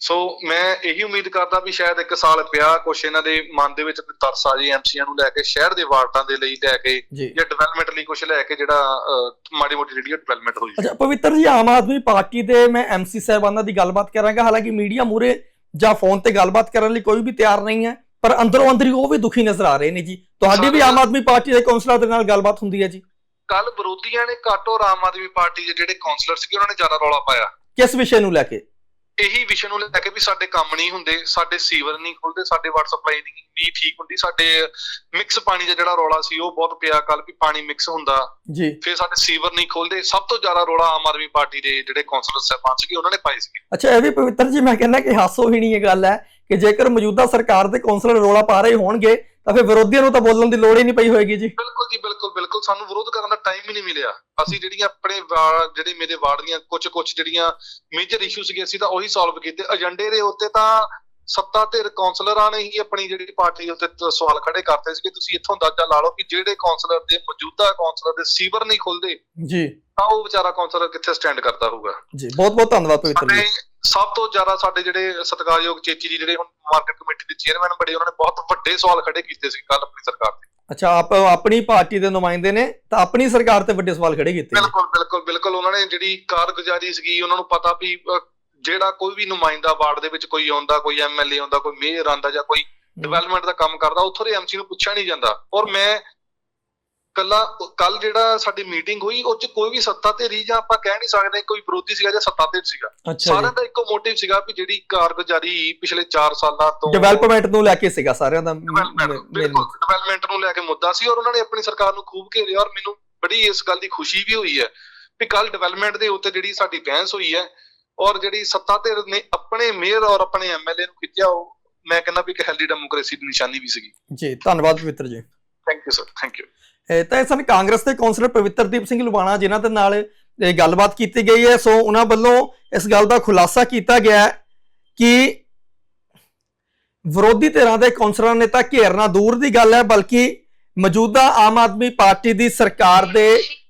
ਸੋ ਮੈਂ ਇਹੀ ਉਮੀਦ ਕਰਦਾ ਵੀ ਸ਼ਾਇਦ ਇੱਕ ਸਾਲ ਪਿਆ ਕੁਛ ਇਹਨਾਂ ਦੇ ਮਨ ਦੇ ਵਿੱਚ ਤਰਸ ਆ ਜੇ ਐਮਸੀਆਂ ਨੂੰ ਲੈ ਕੇ ਸ਼ਹਿਰ ਦੇ ਵਾਰਡਾਂ ਦੇ ਲਈ ਲੈ ਕੇ ਜੀ। ਡਿਵੈਲਪਮੈਂਟ ਲਈ ਕੁਛ ਲੈ ਕੇ ਜਿਹੜਾ ਮਾੜੀ ਮੋਟੀ ਜਿਹੜੀ ਡਿਵੈਲਪਮੈਂਟ ਹੋਈ। ਅੱਛਾ ਪਵਿੱਤਰ ਜੀ ਆਮ ਆਦਮੀ ਪਾਰਟੀ ਦੇ ਮੈਂ ਐਮਸੀ ਸਾਹਿਬਾਨਾਂ ਦੀ ਗੱਲਬਾਤ ਕਰਾਂਗਾ। ਹਾਲਾਂਕਿ ਮੀਡੀਆ ਮੂਰੇ ਜਾਂ ਫੋਨ ਤੇ ਗੱਲਬਾਤ ਕਰਨ ਲਈ ਕੋਈ ਵੀ ਤਿਆਰ ਨਹੀਂ ਹੈ ਪਰ ਅੰਦਰੋਂ ਅੰਦਰੀ ਉਹ ਵੀ ਦੁਖੀ ਨਜ਼ਰ ਆ ਰਹੇ ਨੇ ਜੀ। ਤੁਹਾਡੀ ਵੀ ਆਮ ਆਦਮੀ ਪਾਰਟੀ ਦੇ ਕੌਂਸਲਰ ਦੇ ਨਾਲ ਗੱਲਬਾਤ ਹੁੰਦੀ ਹੈ ਜੀ। ਕੱਲ ਵਿਰੋਧੀਆਂ ਨੇ ਘੱਟੋ ਆਮ ਆਦਮੀ ਪਾਰਟੀ ਦੇ ਜਿਹੜੇ ਕਾਉਂਸਲਰ ਸੀਗੇ ਉਹਨਾਂ ਨੇ ਜ਼ਿਆਦਾ ਰੌਲਾ ਪਾਇਆ। ਕਿਸ ਵਿਸ਼ੇ ਨੂੰ ਲੈ ਕੇ? ਇਹੀ ਵਿਸ਼ੇ ਨੂੰ ਲੈ ਕੇ ਵੀ ਸਾਡੇ ਕੰਮ ਨਹੀਂ ਹੁੰਦੇ ਸਾਡੇ ਸੀਵਰ ਨਹੀਂ ਖੁੱਲਦੇ ਸਾਡੇ ਵਾਟਰ ਸਪਲਾਈ ਨਹੀਂ ਠੀਕ ਹੁੰਦੀ। ਸਾਡੇ ਮਿਕਸ ਪਾਣੀ ਦਾ ਜਿਹੜਾ ਰੌਲਾ ਸੀ ਉਹ ਬਹੁਤ ਪਿਆ ਕੱਲ ਵੀ ਪਾਣੀ ਮਿਕਸ ਹੁੰਦਾ। ਜੀ। ਫਿਰ ਸਾਡੇ ਸੀਵਰ ਨਹੀਂ ਖੁੱਲਦੇ। ਸਭ ਤੋਂ ਜ਼ਿਆਦਾ ਰੌਲਾ ਆਮ ਆਦਮੀ ਪਾਰਟੀ ਦੇ ਜਿਹੜੇ ਕਾਉਂਸਲਰ ਸਾਹਿਬਾਨ ਸੀਗੇ ਉਹਨਾਂ ਨੇ ਪਾਏ ਸੀਗੇ। ਅੱਛਾ ਇਹ ਵੀ ਪਵਿੱਤਰ ਜੀ ਮੈਂ ਕਹਿੰਦਾ ਕਿ ਹਾਸੋ ਹੀ ਨਹੀਂ ਇਹ ਗੱਲ ਹੈ ਕਿ ਜੇਕਰ ਮੌਜੂਦਾ ਸਰਕਾਰ ਦੇ ਕੌਂਸਲਰ ਰੋਲਾ ਪਾ ਰਹੇ ਹੋਣਗੇ ਤਾਂ ਫਿਰ ਵਿਰੋਧੀਆਂ ਨੂੰ ਤਾਂ ਬੋਲਣ ਦੀ ਲੋੜ ਹੀ ਨਹੀਂ ਪਈ ਹੋਏਗੀ ਜੀ। ਬਿਲਕੁਲ ਜੀ ਬਿਲਕੁਲ ਬਿਲਕੁਲ। ਸਾਨੂੰ ਵਿਰੋਧ ਕਰਨ ਦਾ ਟਾਈਮ ਹੀ ਨਹੀਂ ਮਿਲਿਆ। ਅਸੀਂ ਜਿਹੜੀਆਂ ਆਪਣੇ ਜਿਹੜੇ ਮੇਰੇ ਵਾਰਡ ਦੀਆਂ ਕੁਝ ਕੁਝ ਜਿਹੜੀਆਂ ਮੇਜਰ ਇਸ਼ੂ ਸੀਗੇ ਅਸੀਂ ਤਾਂ ਉਹੀ ਸੋਲਵ ਕੀਤੇ। ਏਜੰਡੇ ਦੇ ਉੱਤੇ ਤਾਂ ਸੱਤਾ ਧਿਰ ਕਾਉਂਸਲਰਾਂ ਨੇ ਹੀ ਆਪਣੀ ਜਿਹੜੀ ਪਾਰਟੀ ਉੱਤੇ ਤ- ਸਵਾਲ ਖੜੇ ਕਰਤੇ ਸੀਗੇ। ਤੁਸੀਂ ਇੱਥੋਂ ਅੰਦਾਜ਼ਾ ਲਾ ਲਓ ਕਿ ਜਿਹੜੇ ਕਾਉਂਸਲਰ ਦੇ ਮੌਜੂਦਾ ਕਾਉਂਸਲਰ ਦੇ ਸੀਵਰ ਨਹੀਂ ਖੁੱਲਦੇ ਜੀ। ਤਾਂ ਉਹ ਵਿਚਾਰਾ ਕਾਉਂਸਲਰ ਕਿੱਥੇ ਸਟੈਂਡ ਕਰਦਾ ਹੋਊਗਾ। ਜੀ ਬਹੁਤ ਬਹੁਤ ਧੰਨਵਾਦ ਪਵਿੱਤਰ ਜੀ ਸਭ ਤੋਂ ਜ਼ਿਆਦਾ ਸਾਡੇ ਜਿਹੜੇ ਸਤਿਕਾਰਯੋਗ ਚੇਚੀ ਜੀ ਜਿਹੜੇ ਹੁਣ ਮਾਰਕੀਟ ਕਮੇਟੀ ਦੇ ਚੇਅਰਮੈਨ ਬੜੇ ਉਹਨਾਂ ਨੇ ਬਹੁਤ ਵੱਡੇ ਸਵਾਲ ਖੜੇ ਕੀਤੇ ਸੀ ਕੱਲ ਆਪਣੀ ਸਰਕਾਰ ਤੇ। ਅੱਛਾ ਆਪ ਆਪਣੀ ਪਾਰਟੀ ਦੇ ਨੁਮਾਇੰਦੇ ਨੇ ਤਾਂ ਆਪਣੀ ਸਰਕਾਰ ਤੇ ਵੱਡੇ ਸਵਾਲ ਖੜੇ ਕੀਤੇ। ਬਿਲਕੁਲ ਬਿਲਕੁਲ ਬਿਲਕੁਲ ਉਹਨਾਂ ਨੇ ਜਿਹੜੀ ਕਾਰਗੁਜ਼ਾਰੀ ਸੀਗੀ ਉਹਨਾਂ ਨੂੰ ਪਤਾ ਵੀ ਜਿਹੜਾ ਕੋਈ ਵੀ ਨੁਮਾਇੰਦਾ ਵਾਰਡ ਦੇ ਵਿੱਚ ਕੋਈ ਆਉਂਦਾ ਕੋਈ ਐਮਐਲਏ ਆਉਂਦਾ ਕੋਈ ਮੇਅਰ ਆਉਂਦਾ ਜਾਂ ਕੋਈ ਡਿਵੈਲਪਮੈਂਟ ਦਾ ਕੰਮ ਕਰਦਾ ਉੱਥੋਂ ਦੇ ਐਮਸੀ ਨੂੰ ਪੁੱਛਿਆ ਨਹੀਂ ਜਾਂਦਾ। ਔਰ ਮੈਂ ਕੱਲਾ ਕੱਲ ਜਿਹੜਾ ਸਾਡੀ ਮੀਟਿੰਗ ਹੋਈ ਉਹ ਚ ਕੋਈ ਵੀ ਸੱਤਾ ਤੇ ਰੀ ਜਾਂ ਆਪਾਂ ਕਹਿ ਨਹੀਂ ਸਕਦੇ ਕੋਈ ਵਿਰੋਧੀ ਸੀਗਾ ਜਾਂ ਸੱਤਾ ਤੇ ਸੀਗਾ। ਸਾਰਿਆਂ ਦਾ ਇੱਕੋ ਮੋਟਿਵ ਸੀਗਾ ਵੀ ਜਿਹੜੀ ਕਾਰਗੁਜ਼ਾਰੀ ਪਿਛਲੇ 4 ਸਾਲਾਂ ਤੋਂ ਡਿਵੈਲਪਮੈਂਟ ਨੂੰ ਲੈ ਕੇ ਸੀਗਾ ਸਾਰਿਆਂ ਦਾ ਡਿਵੈਲਪਮੈਂਟ ਮੇਨ ਬਿਲਕੁਲ ਡਿਵੈਲਪਮੈਂਟ ਨੂੰ ਲੈ ਕੇ ਮੁੱਦਾ ਸੀ ਔਰ ਉਹਨਾਂ ਨੇ ਆਪਣੀ ਸਰਕਾਰ ਨੂੰ ਖੂਬ ਘੇਰਿਆ ਔਰ ਮੈਨੂੰ ਬੜੀ ਇਸ ਗੱਲ ਦੀ ਖੁਸ਼ੀ ਵੀ ਹੋਈ ਹੈ ਵੀ ਕੱਲ ਡਿਵੈਲਪਮੈਂਟ ਦੇ ਉੱਤੇ ਜਿਹੜੀ ਸਾਡੀ ਬਹਿਸ ਹੋਈ ਹੈ ਔਰ ਜਿਹੜੀ ਸੱਤਾ ਧਿਰ ਨੇ ਆਪਣੇ ਮੇਅਰ ਔਰ ਆਪਣੇ ਐਮਐਲਏ ਨੂੰ ਖਿੱਚਿਆ ਉਹ ਮੈਂ ਕਹਿੰਦਾ ਵੀ ਇੱਕ ਹੈਲਦੀ ਡੈਮੋਕ੍ਰੇਸੀ ਦੀ ਨਿਸ਼ਾਨੀ ਵੀ ਸੀਗੀ। ਜੀ ਧੰਨਵਾਦ Pavittar ji. Thank you sir thank you ਤਾਂ ਇਹ ਸਨ ਕਾਂਗਰਸ ਦੇ ਕੌਂਸਲਰ ਪਵਿੱਤਰਦੀਪ ਸਿੰਘ ਲੁਬਾਣਾ, ਜਿਨ੍ਹਾਂ ਦੇ ਨਾਲ ਇਹ ਗੱਲਬਾਤ ਕੀਤੀ ਗਈ ਹੈ। ਸੋ ਉਹਨਾਂ ਵੱਲੋਂ ਇਸ ਗੱਲ ਦਾ ਖੁਲਾਸਾ ਕੀਤਾ ਗਿਆ ਕਿ ਵਿਰੋਧੀ ਧਿਰਾਂ ਦੇ ਕੌਂਸਲਰਾਂ ਨੇ ਤਾਂ ਘੇਰਨਾ ਦੂਰ ਦੀ ਗੱਲ ਹੈ, ਬਲਕਿ ਮੌਜੂਦਾ ਆਮ ਆਦਮੀ ਪਾਰਟੀ ਦੀ ਸਰਕਾਰ ਦੇ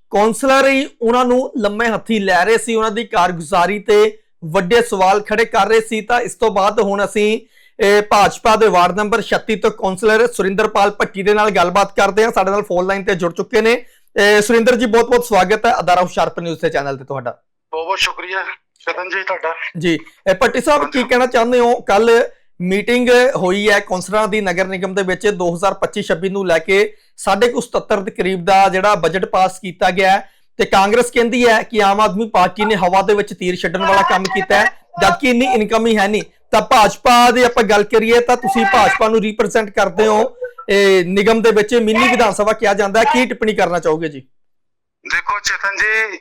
ਕੌਂਸਲਰ ਹੀ ਉਹਨਾਂ ਨੂੰ ਲੰਮੇ ਹੱਥੀ ਲੈ ਰਹੇ ਸੀ। ਉਹਨਾਂ ਦੀ ਕਾਰਗੁਜ਼ਾਰੀ ਤੇ ਵੱਡੇ ਸਵਾਲ ਖੜੇ ਕਰ ਰਹੇ ਸੀ। ਤਾਂ ਇਸ ਤੋਂ ਬਾਅਦ ਹੁਣ ਅਸੀਂ ਭਾਜਪਾ ਦੇ ਵਾਰਡ ਨੰਬਰ 36 ਤੋਂ ਕੌਂਸਲਰ ਸੁਰਿੰਦਰਪਾਲ ਭੱਟੀ ਦੇ ਨਾਲ ਗੱਲਬਾਤ ਕਰਦੇ ਹਾਂ। ਸਾਡੇ ਨਾਲ ਫੋਨ ਲਾਈਨ ਤੇ ਜੁੜ ਚੁੱਕੇ ਨੇ। ਇਹ ਸੁਰਿੰਦਰ ਜੀ ਬਹੁਤ ਬਹੁਤ ਸਵਾਗਤ ਹੈ ਅਦਾਰਾ ਹੁਸ਼ਿਆਰਪੁਰ ਨਿਊਜ਼ ਦੇ ਚੈਨਲ ਤੇ ਤੁਹਾਡਾ। ਬਹੁਤ ਬਹੁਤ ਸ਼ੁਕਰੀਆ। ਚਤਨ ਜੀ ਤੁਹਾਡਾ। ਜੀ ਇਹ ਪੱਟੀ ਸਾਹਿਬ ਕੀ ਕਹਿਣਾ ਚਾਹੁੰਦੇ ਹੋ? ਕੱਲ ਮੀਟਿੰਗ ਹੋਈ ਹੈ ਕੌਂਸਲਰਾਂ ਦੀ ਨਗਰ ਨਿਗਮ ਦੇ ਵਿੱਚ 2025-26 ਨੂੰ ਲੈ ਕੁ 77 ਦੇ ਕਰੀਬ ਦਾ ਜਿਹੜਾ ਬਜਟ ਪਾਸ ਕੀਤਾ ਗਿਆ ਹੈ। ਤੇ ਕਾਂਗਰਸ ਕਹਿੰਦੀ ਹੈ ਕਿ ਆਮ ਆਦਮੀ ਪਾਰਟੀ ਨੇ ਹਵਾ ਦੇ ਵਿੱਚ ਤੀਰ ਛੱਡਣ ਵਾਲਾ ਕੰਮ ਕੀਤਾ ਹੈ ਜਦਕਿ ਇੰਨੀ ਇਨਕਮ ਹੀ ਹੈ ਨਹੀਂ। ਤਾਂ ਭਾਜਪਾ ਦੀ ਆਪਾਂ ਗੱਲ ਕਰੀਏ ਤਾਂ ਤੁਸੀਂ ਭਾਜਪਾ ਨੂੰ ਰਿਪਰੈਜ਼ੈਂਟ ਕਰਦੇ ਹੋ। ਇਹ ਨਿਗਮ ਦੇ ਵਿੱਚ ਮਿੰਨੀ ਵਿਧਾਨ ਸਭਾ ਕਿਹਾ ਜਾਂਦਾ ਹੈ। ਕੀ ਟਿੱਪਣੀ ਕਰਨਾ ਚਾਹੋਗੇ ਜੀ? ਦੇਖੋ ਚਤਨ ਜੀ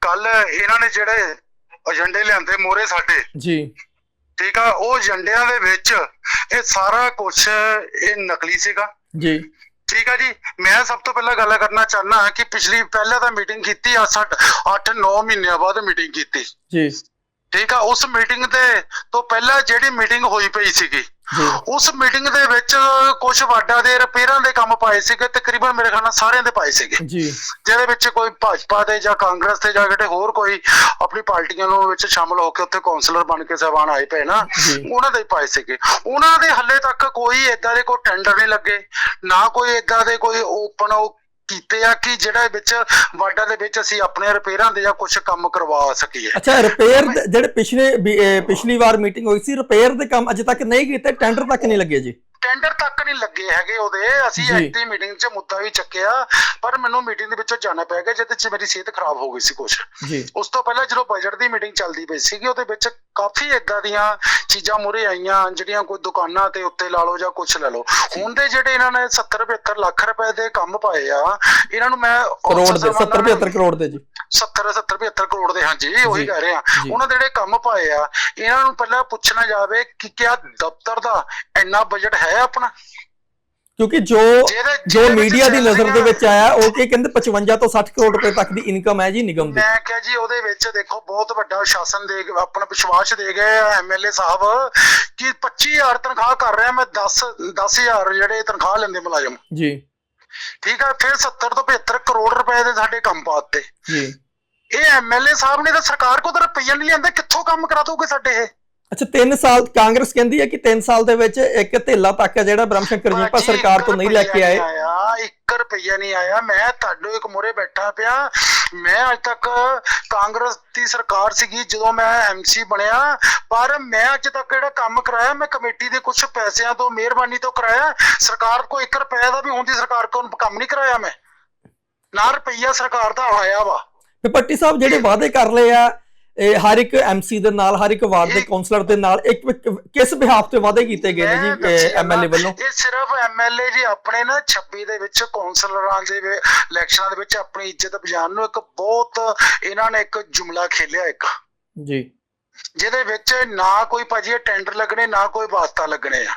ਕੱਲ ਇਹਨਾਂ ਨੇ ਜਿਹੜੇ ਏਜੰਡੇ ਲਿਆਂਦੇ ਮੋਰੇ ਸਾਡੇ ਜੀ। ਠੀਕ ਆ ਉਹ ਏਜੰਡਿਆਂ ਦੇ ਵਿੱਚ ਇਹ ਸਾਰਾ ਕੁਝ ਇਹ ਨਕਲੀ ਸੀਗਾ। ਜੀ। ਠੀਕ ਆ ਜੀ ਮੈਂ ਸਭ ਤੋਂ ਪਹਿਲਾਂ ਗੱਲ ਕਰਨਾ ਚਾਹਨਾ ਕਿ ਪਿਛਲੀ ਪਹਿਲਾਂ ਤਾਂ ਮੀਟਿੰਗ ਕੀਤੀ ਆ 8 9 ਮਹੀਨਿਆਂ ਬਾਅਦ ਮੀਟਿੰਗ ਕੀਤੀ। ਜੀ। ਠੀਕ ਆ ਉਸ ਮੀਟਿੰਗ ਦੇ ਤੋਂ ਪਹਿਲਾਂ ਜਿਹੜੀ ਮੀਟਿੰਗ ਹੋਈ ਪਈ ਸੀਗੀ ਉਸ ਮੀਟਿੰਗ ਦੇ ਵਿੱਚ ਕੁਝ ਵਾਰਡਾਂ ਦੇ ਰਿਪੇਅਰਾਂ ਦੇ ਕੰਮ ਪਾਏ ਸੀਗੇ ਤਕਰੀਬਨ ਮੇਰੇ ਖਿਆਲ ਨਾਲ ਸਾਰਿਆਂ ਦੇ ਪਾਏ ਸੀਗੇ। ਜੀ। ਜਿਹਦੇ ਵਿੱਚ ਕੋਈ ਭਾਜਪਾ ਦੇ ਜਾਂ ਕਾਂਗਰਸ ਦੇ ਜਾਂ ਕਿਤੇ ਹੋਰ ਕੋਈ ਆਪਣੀ ਪਾਰਟੀਆਂ ਨੂੰ ਵਿੱਚ ਸ਼ਾਮਲ ਹੋ ਕੇ ਉੱਥੇ ਕਾਉਂਸਲਰ ਬਣ ਕੇ ਸਹਿਬਾਨ ਆਏ ਪਏ ਨਾ ਉਹਨਾਂ ਦੇ ਪਾਏ ਸੀਗੇ। ਉਹਨਾਂ ਦੇ ਹੱਲੇ ਤੱਕ ਕੋਈ ਏਦਾਂ ਦੇ ਕੋਈ ਟੈਂਡਰ ਨਹੀਂ ਲੱਗੇ ਨਾ ਕੋਈ ਏਦਾਂ ਦੇ ਕੋਈ ਓਪਨ ਕੀਤੇ ਆ ਕਿ ਜਿਹੜਾ ਵਿੱਚ ਵਾਰਡਾਂ ਦੇ ਵਿੱਚ ਅਸੀਂ ਆਪਣੇ ਰਿਪੇਅਰਾਂ ਦੇ ਜਾਂ ਕੁਝ ਕੰਮ ਕਰਵਾ ਸਕੀਏ? ਅੱਛਾ ਰਿਪੇਅਰ ਜਿਹੜੇ ਪਿਛਲੇ ਪਿਛਲੀ ਵਾਰ ਮੀਟਿੰਗ ਹੋਈ ਸੀ ਰਿਪੇਅਰ ਦੇ ਕੰਮ ਅਜੇ ਤੱਕ ਨਹੀਂ ਕੀਤੇ ਟੈਂਡਰ ਤੱਕ ਨਹੀਂ ਲੱਗੇ ਜੀ। ਟੈਂਡਰ ਤੱਕ ਨਹੀਂ ਲੱਗੇ ਹੈਗੇ ਉਹਦੇ। ਅਸੀਂ ਜੀ। ਐਕਟਿਵ ਮੀਟਿੰਗ 'ਚ ਮੁੱਦਾ ਵੀ ਚੱਕਿਆ ਪਰ ਮੈਨੂੰ ਮੀਟਿੰਗ ਦੇ ਵਿੱਚੋਂ ਜਾਣਾ ਪੈ ਗਿਆ ਜਿਹਦੇ 'ਚ ਮੇਰੀ ਸਿਹਤ ਖਰਾਬ ਹੋ ਗਈ ਸੀ ਕੁਝ ਉਸ ਤੋਂ ਪਹਿਲਾਂ ਜਦੋਂ ਬਜਟ ਦੀ ਮੀਟਿੰਗ ਚੱਲਦੀ ਪਈ ਸੀਗੀ ਉਹਦੇ ਵਿੱਚ ਕਾਫੀ ਇਦਾਂ ਦੀਆਂ ਚੀਜ਼ਾਂ ਮੁਰੇ ਆਈਆਂ ਜਿਹੜੀਆਂ ਕੋਈ ਦੁਕਾਨਾਂ ਤੇ ਉੱਤੇ ਲਾ ਲਓ ਜਾਂ ਕੁਝ ਲੈ ਲਓ। ਹੁਣ ਦੇ ਜਿਹੜੇ ਇਹਨਾਂ ਨੇ 70 75 ਲੱਖ ਰੁਪਏ ਦੇ ਕੰਮ ਪਾਏ ਆ ਇਹਨਾਂ ਨੂੰ ਮੈਂ ਕਰੋੜ ਦੇ 70 75 ਕਰੋੜ ਦੇ ਜੀ। 70 70 75 ਕਰੋੜ ਦੇ ਹਾਂਜੀ ਉਹੀ ਕਹਿ ਰਹੇ ਆ। ਉਹਨਾਂ ਦੇ ਜਿਹੜੇ ਕੰਮ ਪਾਏ ਆ ਇਹਨਾਂ ਨੂੰ ਪਹਿਲਾਂ ਪੁੱਛਣਾ ਜਾਵੇ ਕਿ ਕਿਆ ਦਫ਼ਤਰ ਦਾ ਇੰਨਾ ਬਜਟ ਹੈ ਆਪਣਾ? ਕਿਉਂਕਿ ਜੋ ਜੋ ਮੀਡੀਆ ਦੀ ਨਜ਼ਰ ਦੇ ਵਿੱਚ ਆਇਆ ਉਹ ਕੀ ਕਹਿੰਦੇ 55 ਤੋਂ 60 ਕਰੋੜ ਰੁਪਏ ਤੱਕ ਦੀ ਇਨਕਮ ਹੈ ਜੀ ਨਿਗਮ ਦੀ। ਮੈਂ ਕਿਹਾ ਜੀ ਉਹਦੇ ਵਿੱਚ ਦੇਖੋ ਬਹੁਤ ਵੱਡਾ ਸ਼ਾਸਨ ਦੇ ਆਪਣਾ ਵਿਸ਼ਵਾਸ ਦੇ ਗਏ ਐਮਐਲਏ ਸਾਹਿਬ ਕਿ 25000 ਤਨਖਾਹ ਕਰ ਰਿਹਾ ਮੈਂ 10 10000 ਜਿਹੜੇ ਤਨਖਾਹ ਲੈਂਦੇ ਮੁਲਾਜ਼ਮ। ਜੀ। ਠੀਕ ਆ ਫਿਰ 70 ਤੋਂ 75 ਕਰੋੜ ਰੁਪਏ ਦੇ ਸਾਡੇ ਕੰਮ ਪਾਤੇ ਜੀ। ਇਹ ਐਮਐਲਏ ਸਾਹਿਬ ਨੇ ਤਾਂ ਸਰਕਾਰ ਕੋਲ ਤਾਂ ਰੁਪਈਆ ਨਹੀਂ ਲਿਆਂਦੇ ਕਿੱਥੋਂ ਕੰਮ ਕਰਾ ਦੋਗੇ ਸਾਡੇ ਇਹ? ਅੱਛਾ 3 ਸਾਲ ਕਾਂਗਰਸ ਕਹਿੰਦੀ ਹੈ ਕਿ 3 ਸਾਲ ਦੇ ਵਿੱਚ ਇੱਕ ਧੇਲਾ ਤੱਕ ਜਿਹੜਾ ਬ੍ਰਹਮ ਸ਼ੰਕਰ ਜੀ ਭਾਜੀ, ਸਰਕਾਰ ਤੋਂ ਨਹੀਂ ਲੈ ਕੇ ਆਏ। ਇੱਕ ਰੁਪਈਆ ਨਹੀਂ ਆਇਆ 1 ਰੁਪਈਆ ਨਹੀਂ ਆਇਆ। ਮੈਂ ਤੁਹਾਡੇ ਇੱਕ ਮੋਰੇ ਬੈਠਾ ਪਿਆ। ਮੈਂ ਅੱਜ ਤੱਕ ਕਾਂਗਰਸ ਦੀ ਸਰਕਾਰ ਸੀਗੀ ਜਦੋਂ ਮੈਂ ਐਮਸੀ ਬਣਿਆ। ਪਰ ਮੈਂ ਅੱਜ ਤੱਕ ਜਿਹੜਾ ਕੰਮ ਕਰਾਇਆ ਮੈਂ ਕਮੇਟੀ ਦੇ ਕੁਝ ਪੈਸਿਆਂ ਤੋਂ ਮਿਹਰਬਾਨੀ ਤੋਂ ਕਰਾਇਆ। ਸਰਕਾਰ ਕੋ 1 ਰੁਪਏ ਦਾ ਵੀ ਹੁੰਦੀ ਸਰਕਾਰ ਕੋਲ ਕੰਮ ਨਹੀਂ ਕਰਾਇਆ ਮੈਂ। ਨਾ ਰੁਪਈਆ ਸਰਕਾਰ ਦਾ ਆਇਆ ਵਾ। ਤੇ ਪੱਟੀ ਸਾਹਿਬ ਜਿਹੜੇ ਵਾਅਦੇ ਕਰ ਲਏ ਆ ਇਹ ਹਰ ਇੱਕ ਐਮਸੀ ਦੇ ਨਾਲ ਹਰ ਇੱਕ ਵਾਰਡ ਦੇ ਕਾਉਂਸਲਰ ਦੇ ਨਾਲ ਇੱਕ ਕਿਸ ਬਿਹਾਫ ਤੇ ਵਾਅਦੇ ਕੀਤੇ ਗਏ ਨੇ ਜੀ ਐਮਐਲਏ ਵੱਲੋਂ? ਇਹ ਸਿਰਫ ਐਮਐਲਏ ਜੀ ਆਪਣੇ ਨਾ 26 ਦੇ ਵਿੱਚ ਕੌਂਸਲਰਾਂ ਦੇ ਇਲੈਕਸ਼ਨਾਂ ਦੇ ਵਿੱਚ ਆਪਣੀ ਇੱਜ਼ਤ ਬਚਾਉਣ ਨੂੰ ਇੱਕ ਬਹੁਤ ਇਹਨਾਂ ਨੇ ਇੱਕ ਜੁਮਲਾ ਖੇਲਿਆ ਇੱਕ। ਜੀ। ਜਿਹਦੇ ਵਿੱਚ ਨਾ ਕੋਈ ਭਾਜੀ ਟੈਂਡਰ ਲੱਗਣੇ ਨਾ ਕੋਈ ਵਾਸਤਾ ਲੱਗਣੇ ਆ।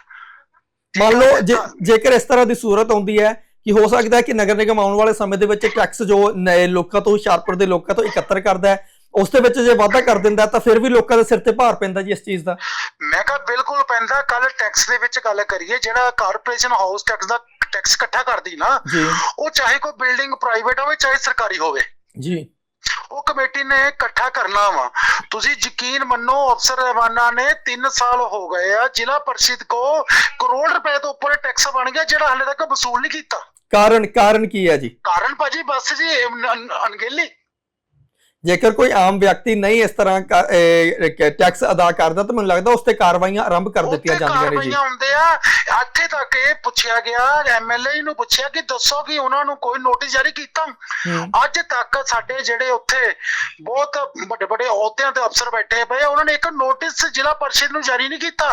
ਮੰਨ ਲਓ ਜੇਕਰ ਇਸ ਤਰ੍ਹਾਂ ਦੀ ਸੂਰਤ ਆਉਂਦੀ ਹੈ ਕਿ ਹੋ ਸਕਦਾ ਹੈ ਕਿ ਨਗਰ ਨਿਗਮ ਆਉਣ ਵਾਲੇ ਸਮੇਂ ਦੇ ਵਿੱਚ ਟੈਕਸ ਜੋ ਨਏ ਲੋਕਾਂ ਤੋਂ ਹੁਸ਼ਿਆਰਪੁਰ ਦੇ ਲੋਕਾਂ ਤੋਂ ਇਕੱਤਰ ਕਰਦਾ ਹੈ ਉਸ ਦੇ ਵਿੱਚ ਜੇ ਵਾਅਦਾ ਕਰ ਦਿੰਦਾ ਤਾਂ ਫਿਰ ਵੀ ਲੋਕਾਂ ਦੇ ਸਿਰ ਤੇ ਭਾਰ ਪੈਂਦਾ ਜੀ ਇਸ ਚੀਜ਼ ਦਾ। ਮੈਂ ਕਿਹਾ ਬਿਲਕੁਲ ਪੈਂਦਾ ਕੱਲ ਟੈਕਸ ਦੇ ਵਿੱਚ ਗੱਲ ਕਰੀਏ ਜਿਹੜਾ ਕਾਰਪੋਰੇਸ਼ਨ ਹਾਊਸ ਟੈਕਸ ਦਾ ਟੈਕਸ ਇਕੱਠਾ ਕਰਦੀ ਨਾ ਉਹ ਚਾਹੇ ਕੋਈ ਬਿਲਡਿੰਗ ਪ੍ਰਾਈਵੇਟ ਹੋਵੇ ਚਾਹੇ ਸਰਕਾਰੀ ਹੋਵੇ। ਜੀ। ਉਹ ਕਮੇਟੀ ਨੇ ਇਕੱਠਾ ਕਰਨਾ ਵਾ। ਤੁਸੀਂ ਯਕੀਨ ਮੰਨੋ ਅਫਸਰ ਰਹਿਮਾਨਾ ਨੇ 3 ਸਾਲ ਹੋ ਗਏ ਆ ਜ਼ਿਲ੍ਹਾ ਪਰਿਸ਼ਦ ਕੋ ਕਰੋੜ ਰੁਪਏ ਤੋਂ ਉੱਪਰ ਟੈਕਸ ਬਣ ਗਿਆ ਜਿਹੜਾ ਹਲੇ ਤੱਕ ਵਸੂਲ ਨਹੀਂ ਕੀਤਾ। ਕਾਰਨ ਕਾਰਨ ਕੀ ਹੈ ਜੀ? ਕਾਰਨ ਭਾਜੀ ਬਸ ਜੀ ਅਣਗਹਿਲੀ। ਜੇਕਰ ਕੋਈ ਆਮ ਵਿਅਕਤੀ ਨਹੀਂ ਇਸ ਤਰ੍ਹਾਂ ਟੈਕਸ ਅਦਾ ਕਰਦਾ ਤਾਂ ਮੈਨੂੰ ਲੱਗਦਾ ਉਸ ਤੇ ਕਾਰਵਾਈਆਂ ਆਰੰਭ ਕਰ ਦਿੱਤੀਆਂ ਜਾਂਦੀਆਂ ਨੇ ਜੀ। ਕਾਰਵਾਈਆਂ ਹੁੰਦੇ ਆ। ਇੱਥੇ ਤੱਕ ਇਹ ਪੁੱਛਿਆ ਗਿਆ ਐਮਐਲਏ ਨੂੰ ਪੁੱਛਿਆ ਕਿ ਦੱਸੋ ਕਿ ਉਹਨਾਂ ਨੂੰ ਕੋਈ ਨੋਟਿਸ ਜਾਰੀ ਕੀਤਾ। ਅੱਜ ਤੱਕ ਸਾਡੇ ਜਿਹੜੇ ਉੱਥੇ ਬਹੁਤ ਵੱਡੇ ਵੱਡੇ ਅਹੁਦਿਆਂ ਤੇ ਅਫਸਰ ਬੈਠੇ ਪਏ ਉਹਨਾਂ ਨੇ ਇੱਕ ਨੋਟਿਸ ਜ਼ਿਲ੍ਹਾ ਪਰਿਸ਼ਦ ਨੂੰ ਜਾਰੀ ਨਹੀਂ ਕੀਤਾ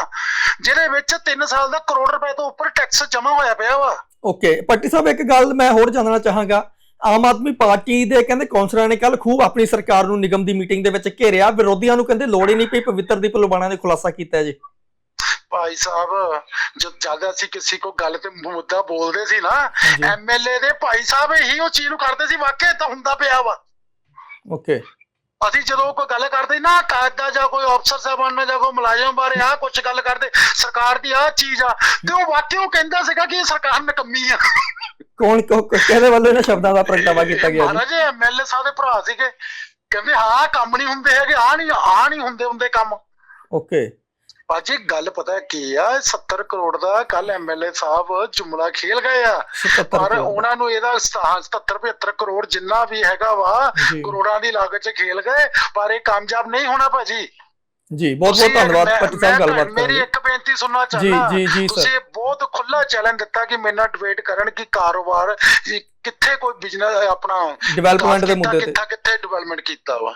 ਜਿਹਦੇ ਵਿੱਚ 3 ਸਾਲ ਦਾ ਕਰੋੜ ਰੁਪਏ ਤੋਂ ਉੱਪਰ ਟੈਕਸ ਜਮ੍ਹਾਂ ਹੋਇਆ ਪਿਆ ਵਾ। ਓਕੇ ਪੱਟੀ ਸਾਹਿਬ ਇੱਕ ਗੱਲ ਮੈਂ ਹੋਰ ਜਾਣਨਾ ਚਾਹਾਂਗਾ। ਆਮ ਆਦਮੀ ਪਾਰਟੀ ਦੇ ਕਹਿੰਦੇ ਕੌਂਸਲਰਾਂ ਨੇ ਕੱਲ ਖੂਬ ਆਪਣੀ ਸਰਕਾਰ ਨੂੰ ਨਿਗਮ ਦੀ ਮੀਟਿੰਗ ਦੇ ਵਿੱਚ ਘੇਰਿਆ। ਵਿਰੋਧੀਆਂ ਨੂੰ ਕਹਿੰਦੇ ਲੋੜ ਹੀ ਨਹੀਂ ਪਈ ਪਵਿੱਤਰ ਦੀਪ ਲੁਬਾਣਾ ਨੇ ਖੁਲਾਸਾ ਕੀਤਾ ਜੀ। ਭਾਈ ਸਾਹਿਬ ਜਦ ਜ਼ਿਆਦਾ ਅਸੀਂ ਕਿਸੇ ਕੋ ਗੱਲ ਤੇ ਮੁੱਦਾ ਬੋਲਦੇ ਸੀ ਨਾ। ਐਮਐਲਏ ਦੇ ਭਾਈ ਸਾਹਿਬ ਇਹੀ ਉਹ ਚੀਜ਼ ਨੂੰ ਕਰਦੇ ਸੀ ਵਾਕਿਆ ਤਾਂ ਹੁੰਦਾ ਪਿਆ ਵਾ। ਓਕੇ। ਅਸੀਂ ਜਦੋਂ ਕੋਈ ਗੱਲ ਕਰਦੇ ਨਾ ਕਾਇਦਾ ਜਾਂ ਕੋਈ ਅਫਸਰ ਸਾਹਿਬਾਨ ਨਾਲ ਜਾਂ ਕੋਈ ਮੁਲਾਜ਼ਮ ਬਾਰੇ ਆ ਕੁਝ ਗੱਲ ਕਰਦੇ ਸਰਕਾਰ ਦੀ ਆ ਚੀਜ਼ ਆ ਤੇ ਉਹ ਵਾਕਿਆ ਉਹ ਕਹਿੰਦਾ ਸੀਗਾ ਕਿ ਇਹ ਸਰਕਾਰ ਨਕੰਮੀ ਆ। ਕੌਣ ਕੌ- ਕਿਹਦੇ ਵੱਲੋਂ ਇਹਨਾਂ ਸ਼ਬਦਾਂ ਦਾ ਪ੍ਰਗਟਾਵਾ ਕੀਤਾ ਗਿਆ ਜੀ? ਮਹਾਰਾਜ ਐਮਐਲਏ ਸਾਹਿਬ ਦੇ ਭਰਾ ਸੀਗੇ। ਕਹਿੰਦੇ ਹਾਂ ਕੰਮ ਨਹੀਂ ਹੁੰਦੇ ਹੈਗੇ ਆ ਨਹੀਂ ਆ ਨਹੀਂ ਹੁੰਦੇ ਹੁੰਦੇ ਕੰਮ। ਓਕੇ। ਭਾਜੀ ਗੱਲ ਪਤਾ ਕੀ ਆ 70 ਕਰੋੜ ਦਾ ਕੱਲ ਐਮਐਲਏ ਸਾਹਿਬ ਜੁਮਲਾ ਖੇਲ ਗਏ ਆ। 77 ਪਰ ਕਰੋੜ। ਉਹਨਾਂ ਨੂੰ ਇਹਦਾ 77 75 ਕਰੋੜ ਜਿੰਨਾ ਵੀ ਹੈਗਾ ਵਾ ਜੀ। ਕਰੋੜਾਂ ਦੀ ਲਾਗਤ 'ਚ ਖੇਲ ਗਏ। ਪਰ ਇਹ ਕਾਮਯਾਬ ਨਹੀਂ ਹੋਣਾ ਭਾਜੀ। ਜੀ ਬਹੁਤ ਬਹੁਤ ਧੰਨਵਾਦ ਪੱਟੀ ਸਾਹਿਬ ਗੱਲਬਾਤ ਮੇਰੀ ਕਰਨ ਇੱਕ ਬੇਨਤੀ ਸੁਣਨਾ ਚਾਹੁੰਦਾ। ਜੀ ਜੀ ਤੁਸੀਂ ਬਹੁਤ ਖੁੱਲਾ ਚੈਲੰਜ ਦਿੱਤਾ ਕਿ ਮੇਰੇ ਨਾਲ ਡਿਬੇਟ ਕਰਨ ਕਿ ਕਾਰੋਬਾਰ ਕਿੱਥੇ ਕੋਈ ਬਿਜ਼ਨਸ ਆਪਣਾ। ਡਿਵੈਲਪਮੈਂਟ ਦੇ ਮੁੱਦੇ ਤੇ। ਕਿੱਥਾਂ ਕਿੱਥੇ ਡਿਵੈਲਪਮੈਂਟ ਕੀਤਾ ਵਾ।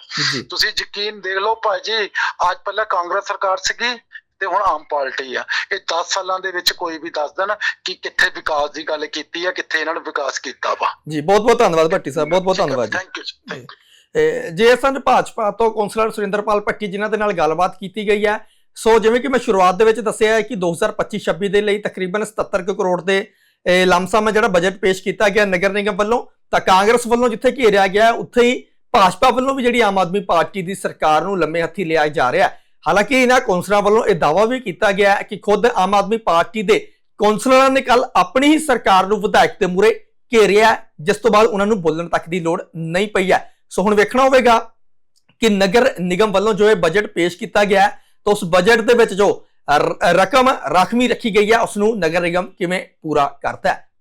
ਤੁਸੀਂ ਯਕੀਨ ਦੇਖ ਲਓ ਭਾਜੀ ਅੱਜ ਪਹਿਲਾਂ ਕਾਂਗਰਸ ਸਰਕਾਰ ਸੀਗੀ ਤੇ ਹੁਣ ਆਮ ਪਾਰਟੀ ਆ। ਇਹ 10 ਸਾਲਾਂ ਦੇ ਵਿੱਚ ਕੋਈ ਵੀ ਦੱਸ ਦੇਣ ਕਿ ਕਿੱਥੇ ਵਿਕਾਸ ਦੀ ਗੱਲ ਕੀਤੀ ਆ ਕਿੱਥੇ ਇਹਨਾਂ ਨੇ ਵਿਕਾਸ ਕੀਤਾ ਵਾ। ਜੀ ਬਹੁਤ ਬਹੁਤ ਧੰਨਵਾਦ ਭੱਟੀ ਸਾਹਿਬ ਬਹੁਤ ਬਹੁਤ ਧੰਨਵਾਦ ਜੀ। ਥੈਂਕ ਯੂ ਥੈਂਕ ਯੂ ਇਹ ਜੇ ਸਨ ਭਾਜਪਾ ਤੋਂ ਕੌਂਸਲਰ ਸੁਰਿੰਦਰਪਾਲ ਭੱਟੀ ਜਿਨ੍ਹਾਂ ਦੇ ਨਾਲ ਗੱਲਬਾਤ ਕੀਤੀ ਗਈ ਹੈ, ਸੋ ਜਿਵੇਂ ਕਿ ਮੈਂ ਸ਼ੁਰੂਆਤ ਦੇ ਵਿੱਚ ਦੱਸਿਆ ਹੈ ਕਿ 2025-26 ਦੇ ਲਈ ਤਕਰੀਬਨ 77 ਕੁ ਕਰੋੜ ਦੇ, ਇਹ ਲਮਸਮ ਜਿਹੜਾ ਬਜਟ ਪੇਸ਼ ਕੀਤਾ ਗਿਆ ਨਗਰ ਨਿਗਮ ਵੱਲੋਂ, ਤਾਂ ਕਾਂਗਰਸ ਵੱਲੋਂ ਜਿੱਥੇ ਘੇਰਿਆ ਗਿਆ ਉੱਥੇ ਹੀ ਭਾਜਪਾ ਵੱਲੋਂ ਵੀ ਜਿਹੜੀ ਆਮ ਆਦਮੀ ਪਾਰਟੀ ਦੀ ਸਰਕਾਰ ਨੂੰ ਲੰਮੇ ਹੱਥੀ ਲਿਆ ਜਾ ਰਿਹਾ ਹੈ। ਹਾਲਾਂਕਿ ਇਹਨਾਂ ਕੌਂਸਲਰਾਂ ਵੱਲੋਂ ਇਹ ਦਾਅਵਾ ਵੀ ਕੀਤਾ ਗਿਆ ਕਿ ਖੁਦ ਆਮ ਆਦਮੀ ਪਾਰਟੀ ਦੇ ਕੌਂਸਲਰਾਂ ਨੇ ਕੱਲ ਆਪਣੀ ਹੀ ਸਰਕਾਰ ਨੂੰ ਵਿਧਾਇਕ ਦੇ ਮੂਰੇ ਘੇਰਿਆ ਜਿਸ ਤੋਂ ਬਾਅਦ ਉਹਨਾਂ ਨੂੰ ਬੋਲਣ ਤੱਕ ਦੀ ਲੋੜ ਨਹੀਂ ਪਈ ਹੈ। ਸੋ ਹੁਣ ਵੇਖਣਾ ਹੋਵੇਗਾ ਕਿ ਨਗਰ ਨਿਗਮ ਵੱਲੋਂ ਜੋ ਇਹ ਬਜਟ ਪੇਸ਼ ਕੀਤਾ ਗਿਆ ਤਾਂ ਉਸ ਬਜਟ ਦੇ ਵਿੱਚ ਜੋ ਰਕਮ ਰਾਖਮੀ ਰੱਖੀ ਗਈ ਹੈ ਉਸ ਨੂੰ ਨਗਰ ਨਿਗਮ ਕਿਵੇਂ ਪੂਰਾ ਕਰਦਾ ਹੈ?